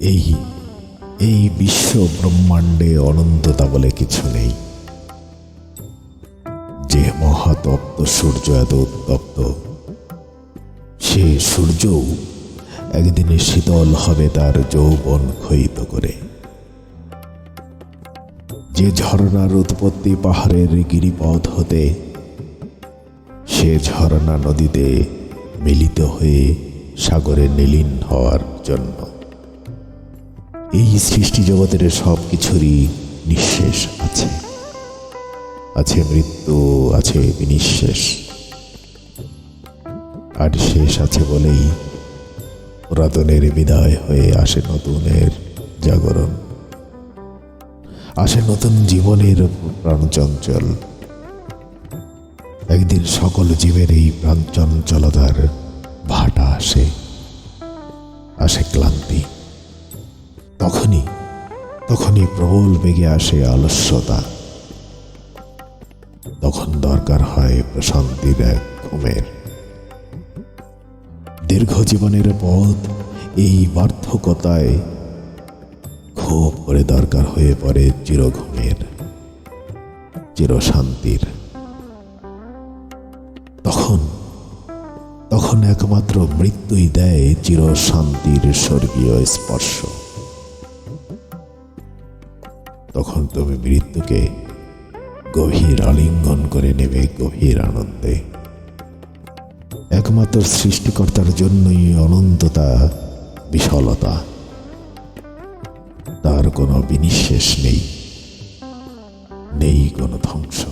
এই এই বিশ্ব ব্রহ্মাণ্ডে অনন্ততা বলে কিছু নেই। যে মহাতপ্ত সূর্য এত উত্তপ্ত, সে সূর্যও একদিনে শীতল হবে তার যৌবন ক্ষয়িত করে। যে ঝর্ণার উৎপত্তি পাহাড়ের গিরিপথ হতে, সে ঝর্ণা নদীতে মিলিত হয়ে সাগরে নীলীন হওয়ার জন্য। এই সৃষ্টি জগতের সব কিছুরই নিঃশেষ আছে। আছে মৃত্যু, আছে বিনিঃশেষ। আর শেষ আছে বলেই পুরাতনের বিদায় হয়ে আসে নতুনের জাগরণ। আসে নতুন জীবনের প্রাণচঞ্চল। একদিন সকল জীবের এই প্রাণচঞ্চলতার ভাটা আসে। আসে ক্লান্তি তখনই তখনই প্রবল বেগে আসে আলস্যতা তখন দরকার হয় প্রশান্তির এক ঘুমের। দীর্ঘ জীবনের পথ এই বার্ধকতায় খুব করে দরকার হয়ে পড়ে চিরঘুমের, চিরশান্তির। তখন তখন একমাত্র মৃত্যুই দেয় চিরশান্তির স্বর্গীয় স্পর্শ। তখন তুমি মৃত্যুকে গভীর আলিঙ্গন করে নেবে গভীর আনন্দে। একমাত্র সৃষ্টিকর্তার জন্যই অনন্ততা বিশলতা। তার কোনো বিনিশেষ নেই নেই কোনো ধ্বংস।